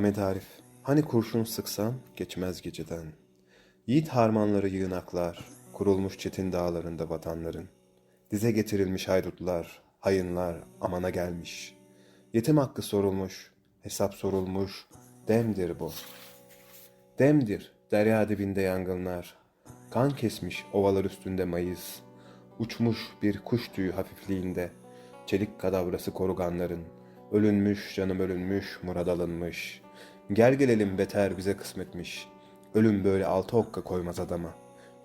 Ahmet Arif Hani kurşun sıksan geçmez geceden. Yiğit harmanları yığınaklar Kurulmuş çetin dağlarında vatanların. Dize getirilmiş haydutlar Hayınlar amana gelmiş. Yetim hakkı sorulmuş Hesap sorulmuş Demdir bu. Demdir derya dibinde yangınlar. Kan kesmiş ovalar üstünde mayıs. Uçmuş bir kuş tüyü hafifliğinde. Çelik kadavrası koruganların. Ölünmüş canım ölünmüş murad alınmış Gel gelelim beter bize kısmetmiş. Ölüm böyle altı okka koymaz adama.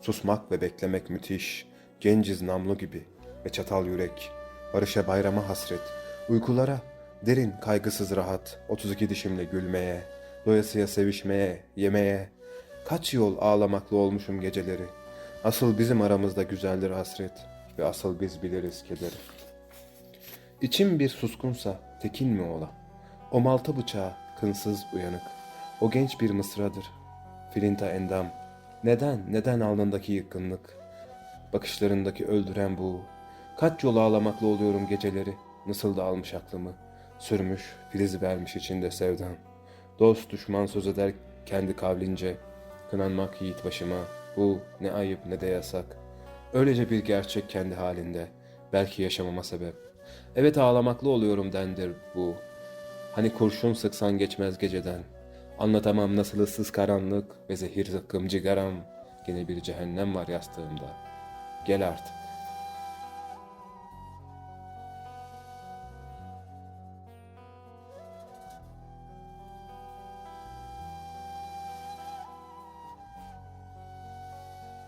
Susmak ve beklemek müthiş. Genciz namlu gibi ve çatal yürek. Barışa bayrama hasret. Uykulara derin kaygısız rahat. 32 dişimle gülmeye Doyasıya sevişmeye, yemeye. Kaç yol ağlamaklı olmuşum geceleri. Asıl bizim aramızda güzeldir hasret Ve asıl biz biliriz kederi. İçim bir suskunsa tekin mi ola? O malta bıçağı kınsız uyanık. O genç bir mısradır. Filinta endam. Neden, neden alnındaki yıkkınlık? Bakışlarındaki öldüren bu. Kaç yol ağlamakla oluyorum geceleri. Nasıl da almış aklımı. Sürmüş, filiz vermiş içinde sevdam. Dost düşman söz eder kendi kavlince. Kınanmak yiğit başıma. Bu ne ayıp ne de yasak. Öylece bir gerçek kendi halinde. Belki yaşamama sebep. Evet ağlamaklı oluyorum dendir bu. Hani kurşun sıksan geçmez geceden. Anlatamam nasıl ıssız karanlık ve zehir zıkkım cigaram. Yine bir cehennem var yastığımda. Gel artık.